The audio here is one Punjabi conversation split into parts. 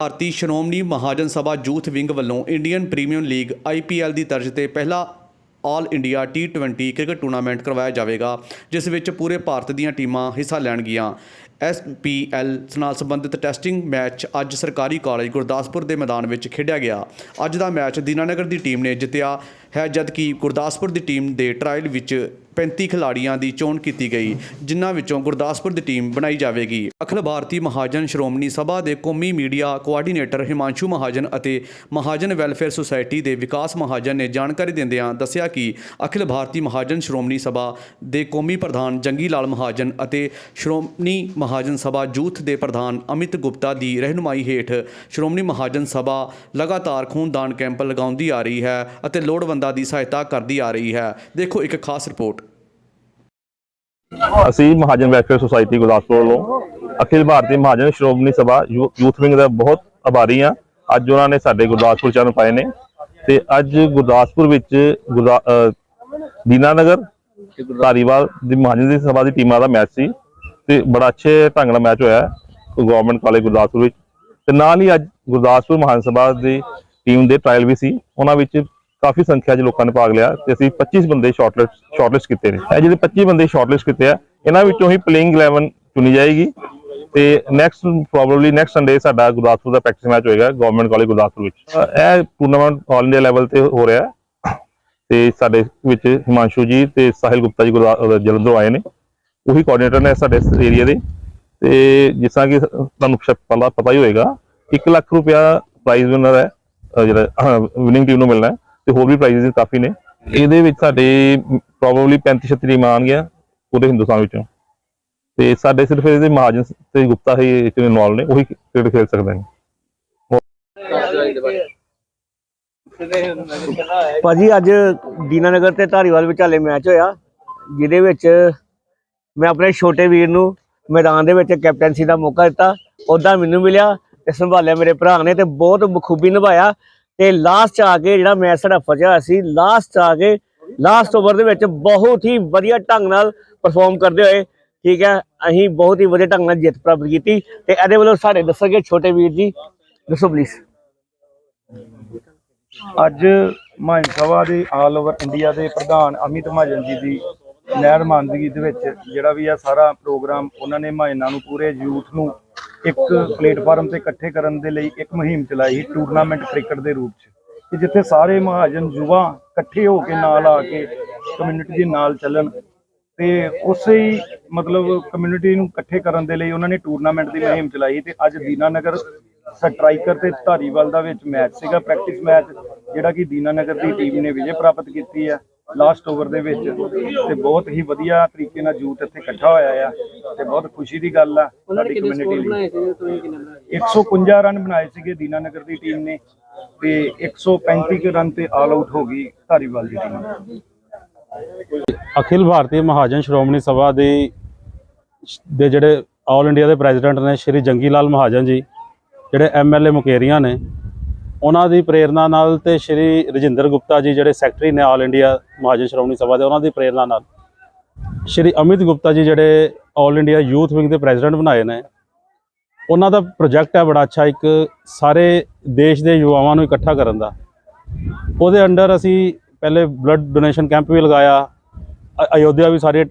ਭਾਰਤੀ ਸ਼੍ਰੋਮਣੀ ਮਹਾਜਨ ਸਭਾ ਯੂਥ ਵਿੰਗ ਵੱਲੋਂ ਇੰਡੀਅਨ ਪ੍ਰੀਮੀਅਰ ਲੀਗ IPL ਦੀ ਤਰਜ਼ ਤੇ ਪਹਿਲਾ all India T20 cricket tournament ਕਰਵਾਇਆ ਜਾਵੇਗਾ, ਜਿਸ ਵਿੱਚ ਪੂਰੇ ਭਾਰਤ ਦੀਆਂ ਟੀਮਾਂ ਹਿੱਸਾ ਲੈਣਗੀਆਂ SPL ਨਾਲ ਸੰਬੰਧਿਤ ਟੈਸਟਿੰਗ ਮੈਚ ਅੱਜ ਸਰਕਾਰੀ ਕਾਲਜ ਗੁਰਦਾਸਪੁਰ ਦੇ ਮੈਦਾਨ ਵਿੱਚ ਖੇਡਿਆ ਗਿਆ। ਅੱਜ ਦਾ ਮੈਚ ਦੀਨਾਨਗਰ ਦੀ ਟੀਮ ਨੇ ਜਿੱਤਿਆ। ਹੈ, ਜਦਕਿ ਗੁਰਦਾਸਪੁਰ ਦੀ ਟੀਮ ਦੇ ਟਰਾਇਲ ਵਿੱਚ 35 ਖਿਡਾਰੀਆਂ ਦੀ ਚੋਣ ਕੀਤੀ ਗਈ, ਜਿਨ੍ਹਾਂ ਵਿੱਚੋਂ ਗੁਰਦਾਸਪੁਰ ਦੀ ਟੀਮ ਬਣਾਈ ਜਾਵੇਗੀ। ਅਖਿਲ ਭਾਰਤੀ ਮਹਾਜਨ ਸ਼੍ਰੋਮਣੀ ਸਭਾ ਦੇ ਕੌਮੀ ਮੀਡੀਆ ਕੋਆਰਡੀਨੇਟਰ ਹਿਮਾਂਸ਼ੂ ਮਹਾਜਨ ਅਤੇ ਮਹਾਜਨ ਵੈਲਫੇਅਰ ਸੁਸਾਇਟੀ ਦੇ ਵਿਕਾਸ ਮਹਾਜਨ ਨੇ ਜਾਣਕਾਰੀ ਦਿੰਦਿਆਂ ਦੱਸਿਆ ਕਿ ਅਖਿਲ ਭਾਰਤੀ ਮਹਾਜਨ ਸ਼੍ਰੋਮਣੀ ਸਭਾ ਦੇ ਕੌਮੀ ਪ੍ਰਧਾਨ ਜੰਗੀ ਲਾਲ ਮਹਾਜਨ ਅਤੇ ਸ਼੍ਰੋਮਣੀ ਮਹਾਜਨ ਸਭਾ ਯੂਥ ਦੇ ਪ੍ਰਧਾਨ ਅਮਿਤ ਗੁਪਤਾ ਦੀ ਰਹਿਨੁਮਾਈ ਹੇਠ ਸ਼੍ਰੋਮਣੀ ਮਹਾਜਨ ਸਭਾ ਲਗਾਤਾਰ ਖੂਨਦਾਨ ਕੈਂਪ ਲਗਾਉਂਦੀ ਆ ਰਹੀ ਹੈ ਅਤੇ ਲੋੜਵੰਦ ਦੀ ਸਹਾਇਤਾ ਕਰਦੀ ਆ ਰਹੀ ਹੈ। ਦੇਖੋ ਇੱਕ ਖਾਸ ਰਿਪੋਰਟ। ਅਸੀਂ ਮਹਾਜਨ ਵੈਲਫੇਅਰ ਸੁਸਾਇਟੀ ਗੁਰਦਾਸਪੁਰ ਵੱਲੋਂ ਅਖਿਲ ਭਾਰਤੀ ਮਹਾਜਨ ਸ਼੍ਰੋਮਣੀ ਸਭਾ ਯੂਥ ਵਿੰਗ ਦਾ ਬਹੁਤ ਆਭਾਰੀ ਹਾਂ। ਅੱਜ ਉਹਨਾਂ ਨੇ ਸਾਡੇ ਗੁਰਦਾਸਪੁਰ ਚਰਨ ਪਾਏ ਨੇ ਤੇ ਅੱਜ ਗੁਰਦਾਸਪੁਰ ਵਿੱਚ ਗੁਰਦਾ- ਅਹ ਦੀਨਾਨਗਰ ਧਾਰੀਵਾਲ ਦੀ ਮਹਾਜਨ ਦੀ ਸਭਾ ਦੀ ਟੀਮਾਂ ਦਾ ਮੈਚ ਸੀ ਤੇ ਬੜਾ ਅੱਛੇ ਢੰਗ ਨਾਲ ਮੈਚ ਹੋਇਆ ਗਵਰਨਮੈਂਟ ਕਾਲਜ ਗੁਰਦਾਸਪੁਰ ਵਿੱਚ। ਤੇ ਨਾਲ ਹੀ ਅੱਜ ਗੁਰਦਾਸਪੁਰ ਮਹਾਨ ਸਭਾ ਦੀ ਟੀਮ ਦੇ ਟ੍ਰਾਇਲ ਵੀ ਸੀ। ਉਹਨਾਂ ਵਿੱਚ ਕਾਫੀ ਸੰਖਿਆ 'ਚ ਲੋਕਾਂ ਨੇ ਭਾਗ ਲਿਆ ਤੇ ਅਸੀਂ 25 ਬੰਦੇ ਸ਼ਾਰਟਲਿਸਟ ਸ਼ਾਰਟਲਿਸਟ ਕੀਤੇ ਨੇ। ਇਹ ਜਿਹੜੇ 25 ਬੰਦੇ ਸ਼ਾਰਟਲਿਸਟ ਕੀਤੇ ਆ, ਇਹਨਾਂ ਵਿੱਚੋਂ ਹੀ ਪਲੇਇੰਗ 11 ਚੁਣੀ ਜਾਏਗੀ ਤੇ ਨੈਕਸਟ ਪ੍ਰੋਬਬਲੀ ਨੈਕਸਟ ਸੰਡੇ ਸਾਡਾ ਗੁਰਦਾਸਪੁਰ ਦਾ ਪ੍ਰੈਕਟਿਸ ਮੈਚ ਹੋਏਗਾ ਗਵਰਨਮੈਂਟ ਕਾਲਜ ਗੁਰਦਾਸਪੁਰ ਵਿੱਚ। ਇਹ ਟੂਰਨਾਮੈਂਟ ਆਲ ਇੰਡੀਆ ਲੈਵਲ ਤੇ ਹੋ ਰਿਹਾ ਹੈ ਤੇ ਸਾਡੇ ਵਿੱਚ ਹਿਮਾਂਸ਼ੂ ਜੀ ਤੇ ਸਾਹਿਲ ਗੁਪਤਾ ਜੀ ਗੁਰਦਾ- ਜਲੰਧਰੋਂ ਆਏ ਨੇ। ਉਹੀ ਕੋਆਰਡੀਨੇਟਰ ਨੇ ਸਾਡੇ ਏਰੀਆ ਦੇ। ਤੇ ਜਿਸ ਤਰ੍ਹਾਂ ਕਿ ਤੁਹਾਨੂੰ ਸ਼ਾਇਦ ਪਹਿਲਾਂ ਪਤਾ ਹੀ ਹੋਏਗਾ 1 ਲੱਖ ਰੁਪਇਆ ਪ੍ਰਾਈਜ਼ ਵਿਨਰ ਹੈ ਜਿਹੜਾ ਵਿਨਿੰਗ ਟੀਮ ਨੂੰ ਮਿਲਣਾ ਹੈ। ਤੇ ਹੋਰ ਵੀ ਪ੍ਰਾਈਜ਼ਸ ਕਾਫੀ ਨੇ। ਇਹਦੇ ਵਿੱਚ ਸਾਡੇ ਪ੍ਰੋਬਬਲੀ 35 36 ਟੀਮਾਂ ਆਉਣਗੀਆਂ ਪੂਰੇ ਹਿੰਦੁਸਤਾਨ ਵਿੱਚੋਂ। ਤੇ ਸਾਡੇ ਸਿਰਫ ਇਹਦੇ ਮਹਾਜਨ ਤੇ ਗੁਪਤਾ ਹੀ ਇਸ ਇਨਵੋਲ ਨੇ, ਉਹੀ ਕ੍ਰਿਕਟ ਖੇਡ ਸਕਦੇ ਨੇ ਭਾਜੀ, ਅੱਜ ਦੀਨਾਨਗਰ ਤੇ ਧਾਰੀਵਾਲ ਵਿਚਾਲੇ ਮੈਚ ਹੋਇਆ, ਜਿਹਦੇ ਵਿੱਚ ਮੈਂ ਆਪਣੇ ਛੋਟੇ ਵੀਰ ਨੂੰ ਮੈਦਾਨ ਦੇ ਵਿੱਚ ਕੈਪਟਨਸੀ ਦਾ ਮੌਕਾ ਦਿੱਤਾ। ਉਹਦਾ ਮੈਨੂੰ ਮਿਲਿਆ ਤੇ ਸੰਭਾਲਿਆ ਮੇਰੇ ਭਰਾ ਨੇ ਤੇ ਬਹੁਤ ਬਖੂਬੀ ਨਿਭਾਇਆ। ਤੇ ਲਾਸਟ ਚ ਆ ਕੇ ਜਿਹੜਾ ਮੈਚ ਸਾਡਾ ਫਸਿਆ ਸੀ ਲਾਸਟ ਚ ਆ ਕੇ ਲਾਸਟ ਓਵਰ ਦੇ ਵਿੱਚ ਬਹੁਤ ਹੀ ਵਧੀਆ ਢੰਗ ਨਾਲ ਪਰਫਾਰਮ ਕਰਦੇ ਹੋਏ, ਠੀਕ ਹੈ, ਅਸੀਂ ਬਹੁਤ ਹੀ ਵਧੀਆ ਢੰਗ ਨਾਲ ਜਿੱਤ ਪ੍ਰਾਪਤ ਕੀਤੀ ਤੇ ਇਹਦੇ ਵੱਲੋਂ ਸਾਡੇ ਦੱਸਣਗੇ ਛੋਟੇ ਵੀਰ ਜੀ, ਦੱਸੋ ਪਲੀਜ਼ ਅੱਜ ਮਾਨ ਸਭਾ ਦੇ ਆਲ ਓਵਰ ਇੰਡੀਆ ਦੇ ਪ੍ਰਧਾਨ ਅਮਿਤ ਮਹਾਜਨ ਜੀ ਦੀ ਨਹਿਰਮਾਨਦਗੀ ਦੇ ਵਿੱਚ ਜਿਹੜਾ ਵੀ ਆ ਸਾਰਾ ਪ੍ਰੋਗਰਾਮ ਉਹਨਾਂ ਨੇ ਮਹਾਜਨਾਂ ਨੂੰ ਪੂਰੇ ਯੂਥ ਨੂੰ ਇੱਕ ਪਲੇਟਫਾਰਮ ਤੇ ਇਕੱਠੇ ਕਰਨ ਦੇ ਲਈ ਇੱਕ ਮੁਹਿੰਮ ਚਲਾਈ ਟੂਰਨਾਮੈਂਟ ਕ੍ਰਿਕਟ ਦੇ ਰੂਪ 'ਚ, ਕਿ ਜਿੱਥੇ ਸਾਰੇ ਮਹਾਜਨ ਯੁਵਾ ਇਕੱਠੇ ਹੋ ਕੇ ਨਾਲ ਆ ਕੇ ਕਮਿਊਨਿਟੀ ਦੇ ਨਾਲ ਚੱਲਣ ਤੇ ਉਸੇ ਹੀ ਮਤਲਬ ਕਮਿਊਨਿਟੀ ਨੂੰ ਇਕੱਠੇ ਕਰਨ ਦੇ ਲਈ ਉਹਨਾਂ ਨੇ ਟੂਰਨਾਮੈਂਟ ਦੀ ਮੁਹਿੰਮ ਚਲਾਈ ਤੇ ਅੱਜ ਦੀਨਾਨਗਰ ਸਟਰਾਈਕਰ ਤੇ ਧਾਰੀਵਾਲ ਦਾ ਵਿੱਚ ਮੈਚ ਸੀਗਾ ਪ੍ਰੈਕਟਿਸ ਮੈਚ ਜਿਹੜਾ ਕਿ ਦੀਨਾਨਗਰ ਦੀ ਟੀਮ ਨੇ ਵਿਜੇ ਪ੍ਰਾਪਤ ਕੀਤੀ ਹੈ। ਲਾਸਟ ਓਵਰ ਦੇ ਵਿੱਚ ਤੇ ਬਹੁਤ ਹੀ ਵਧੀਆ ਤਰੀਕੇ ਨਾਲ ਯੂਥ ਇੱਥੇ ਇਕੱਠਾ ਹੋਇਆ ਆ ਤੇ ਬਹੁਤ ਖੁਸ਼ੀ ਦੀ ਗੱਲ ਆ ਸਾਡੀ ਕਮਿਊਨਿਟੀ ਲਈ। 151 ਰਨ ਬਣਾਏ ਸੀਗੇ? ਦੀਨਾਨਗਰ ਦੀ ਟੀਮ ਨੇ ਤੇ 135 ਕੁ ਰਨ ਤੇ ਆਲ ਆਊਟ ਹੋ ਗਈ ਧਾਰੀਵਾਲ ਦੀ ਟੀਮ ਅਖਿਲ ਭਾਰਤੀ ਮਹਾਜਨ ਸ਼੍ਰੋਮਣੀ ਸਭਾ ਦੇ ਦੇ ਜਿਹੜੇ ਆਲ ਇੰਡੀਆ ਦੇ ਪ੍ਰੈਜ਼ੀਡੈਂਟ ਨੇ ਸ਼੍ਰੀ ਜੰਗੀ ਲਾਲ ਮਹਾਜਨ ਜੀ ਜਿਹੜੇ ਐਮਐਲਏ ਮੁਕੇਰੀਆਂ ਨੇ ਉਹਨਾਂ ਦੀ ਪ੍ਰੇਰਣਾ ਨਾਲ ਤੇ ਸ਼੍ਰੀ ਰਜਿੰਦਰ ਗੁਪਤਾ ਜੀ ਜਿਹੜੇ ਸੈਕਟਰੀ ਨੇ ਆਲ ਇੰਡੀਆ ਮਹਾਜਨ ਸ਼੍ਰੋਮਣੀ ਸਭਾ ਦੇ, ਉਹਨਾਂ ਦੀ ਪ੍ਰੇਰਣਾ ਨਾਲ। ਸ਼੍ਰੀ ਅਮਿਤ ਗੁਪਤਾ ਜੀ ਜਿਹੜੇ ਆਲ ਇੰਡੀਆ ਯੂਥ ਵਿੰਗ ਦੇ ਪ੍ਰੈਜ਼ੀਡੈਂਟ ਬਣਾਏ ਨੇ। ਉਹਨਾਂ ਦਾ ਪ੍ਰੋਜੈਕਟ ਹੈ ਬੜਾ ਅੱਛਾ, ਇੱਕ ਸਾਰੇ ਦੇਸ਼ ਦੇ ਯੁਵਾਵਾਂ ਨੂੰ ਇਕੱਠਾ ਕਰਨ ਦਾ। ਉਹਦੇ ਅੰਡਰ ਅਸੀਂ ਪਹਿਲੇ ਬਲੱਡ ਡੋਨੇਸ਼ਨ ਕੈਂਪ ਵੀ ਲਗਾਇਆ। ਅਯੋਧਿਆ ਵੀ ਸਾਰੇ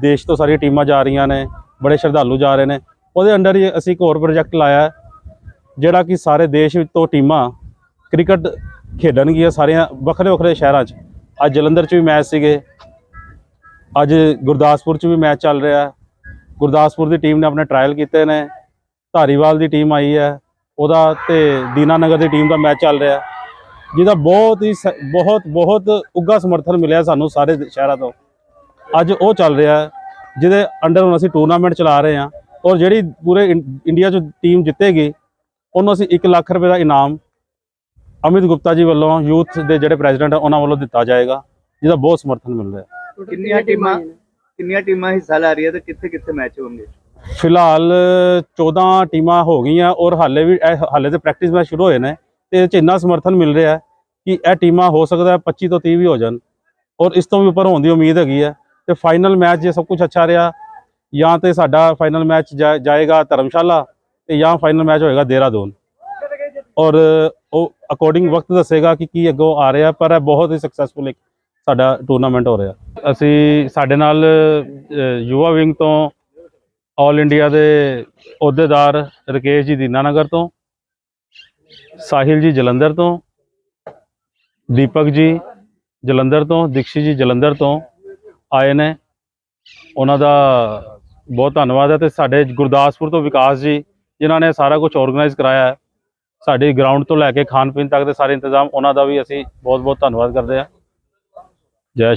ਦੇਸ਼ ਤੋਂ ਸਾਰੀਆਂ ਟੀਮਾਂ ਜਾ ਰਹੀਆਂ ਨੇ, ਬੜੇ ਸ਼ਰਧਾਲੂ ਜਾ ਰਹੇ ਨੇ। ਉਹਦੇ ਅੰਡਰ ਹੀ ਅਸੀਂ ਇੱਕ ਹੋਰ ਪ੍ਰੋਜੈਕਟ ਲਾਇਆ। ਜਿਹੜਾ ਕਿ ਸਾਰੇ ਦੇਸ਼ ਵਿੱਚ ਤੋਂ ਟੀਮਾਂ ਕ੍ਰਿਕਟ ਖੇਡਣਗੀਆਂ ਸਾਰੀਆਂ ਵੱਖਰੇ ਵੱਖਰੇ ਸ਼ਹਿਰਾਂ 'ਚ। ਅੱਜ ਜਲੰਧਰ 'ਚ ਵੀ ਮੈਚ ਸੀਗੇ। ਅੱਜ ਗੁਰਦਾਸਪੁਰ 'ਚ ਵੀ ਮੈਚ ਚੱਲ ਰਿਹਾ। ਗੁਰਦਾਸਪੁਰ ਦੀ ਟੀਮ ਨੇ ਆਪਣੇ ਟਰਾਇਲ ਕੀਤੇ ਨੇ। ਧਾਰੀਵਾਲ ਦੀ ਟੀਮ ਆਈ ਹੈ। ਉਹਦਾ ਤੇ ਦੀਨਾਨਗਰ ਦੀ ਟੀਮ ਦਾ ਮੈਚ ਚੱਲ ਰਿਹਾ। ਜਿਹਦਾ ਬਹੁਤ ਹੀ ਸ- ਬਹੁਤ ਬਹੁਤ ਉੱਗਾ ਸਮਰਥਨ ਮਿਲਿਆ ਸਾਨੂੰ ਸਾਰੇ ਸ਼ਹਿਰਾਂ ਤੋਂ। ਅੱਜ ਉਹ ਚੱਲ ਰਿਹਾ ਜਿਹਦੇ ਅੰਡਰ ਹੁਣ ਅਸੀਂ ਟੂਰਨਾਮੈਂਟ ਚਲਾ ਰਹੇ ਹਾਂ। ਔਰ ਜਿਹੜੀ ਪੂਰੇ ਇੰ- ਇੰਡੀਆ 'ਚ ਟੀਮ ਜਿੱਤੇਗੀ ਉਹਨੂੰ ਅਸੀਂ 1 ਲੱਖ ਰੁਪਏ ਦਾ ਇਨਾਮ ਅਮਿਤ ਗੁਪਤਾ ਜੀ ਵੱਲੋਂ ਯੂਥ ਦੇ ਜਿਹੜੇ ਪ੍ਰੈਜ਼ੀਡੈਂਟ ਉਹਨਾਂ ਵੱਲੋਂ ਦਿੱਤਾ ਜਾਏਗਾ ਜਿਹਦਾ ਬਹੁਤ ਸਮਰਥਨ ਮਿਲ ਰਿਹਾ ਹੈ। ਕਿੰਨੀਆਂ ਟੀਮਾਂ ਕਿੰਨੀਆਂ ਟੀਮਾਂ ਹਿੱਸਾ ਲੈ ਰਹੀਆਂ ਤੇ ਕਿੱਥੇ ਕਿੱਥੇ ਮੈਚ ਹੋਣਗੇ? ਫਿਲਹਾਲ 14 ਟੀਮਾਂ ਹੋ ਗਈਆਂ ਔਰ ਹਾਲੇ ਵੀ ਹਾਲੇ ਤੇ ਪ੍ਰੈਕਟਿਸ ਮੈਚ ਸ਼ੁਰੂ ਹੋਏ ਨੇ ਤੇ ਇਹ 'ਚ ਇੰਨਾ ਸਮਰਥਨ ਮਿਲ ਰਿਹਾ ਕਿ ਇਹ ਟੀਮਾਂ ਹੋ ਸਕਦਾ ਹੈ 25 ਤੋਂ 30 ਵੀ ਹੋ ਜਾਣ ਔਰ ਇਸ ਤੋਂ ਵੀ ਉੱਪਰ ਹੋਣ ਦੀ ਉਮੀਦ ਹੈਗੀ ਹੈ ਤੇ ਫਾਈਨਲ ਮੈਚ ਜੇ ਸਭ ਕੁਝ ਅੱਛਾ ਰਿਹਾ ਜਾਂ ਤੇ ਸਾਡਾ ਫਾਈਨਲ ਮੈਚ ਜਾਏਗਾ ਧਰਮਸ਼ਾਲਾ ਤੇ ਜਾਂ ਫਾਈਨਲ ਮੈਚ ਹੋਏਗਾ ਦੇਹਰਾਦੂਨ। ਔਰ ਉਹ ਅਕੋਰਡਿੰਗ ਵਕਤ ਦੱਸੇਗਾ ਕਿ ਕੀ ਅੱਗੋਂ ਆ ਰਿਹਾ ਪਰ ਇਹ ਬਹੁਤ ਹੀ ਸਕਸੈਸਫੁਲ ਇੱਕ ਸਾਡਾ ਟੂਰਨਾਮੈਂਟ ਹੋ ਰਿਹਾ। ਅਸੀਂ ਸਾਡੇ ਨਾਲ ਅ, ਯੁਵਾ ਵਿੰਗ ਤੋਂ ਆਲ ਇੰਡੀਆ ਦੇ ਅਹੁਦੇਦਾਰ ਰਕੇਸ਼ ਜੀ ਦੀਨਾਨਗਰ ਤੋਂ ਸਾਹਿਲ ਜੀ ਜਲੰਧਰ ਤੋਂ ਦੀਪਕ ਜੀ ਜਲੰਧਰ ਤੋਂ ਦੀਕਸ਼ੀ ਜੀ ਜਲੰਧਰ ਤੋਂ ਆਏ ਨੇ। ਉਹਨਾਂ ਦਾ ਬਹੁਤ ਧੰਨਵਾਦ ਹੈ ਤੇ ਸਾਡੇ ਗੁਰਦਾਸਪੁਰ ਤੋਂ ਵਿਕਾਸ ਜੀ ਜਿਨ੍ਹਾਂ ਨੇ ਸਾਰਾ ਕੁਝ ਆਰਗੇਨਾਈਜ਼ ਕਰਾਇਆ ਹੈ। ਸਾਡੀ ਗਰਾਊਂਡ ਤੋਂ ਲੈ ਕੇ ਖਾਣ ਪੀਣ ਤੱਕ ਦੇ ਸਾਰੇ ਇੰਤਜ਼ਾਮ, ਉਹਨਾਂ ਦਾ ਵੀ ਅਸੀਂ ਬਹੁਤ ਬਹੁਤ ਧੰਨਵਾਦ ਕਰਦੇ ਹਾਂ। ਜੈ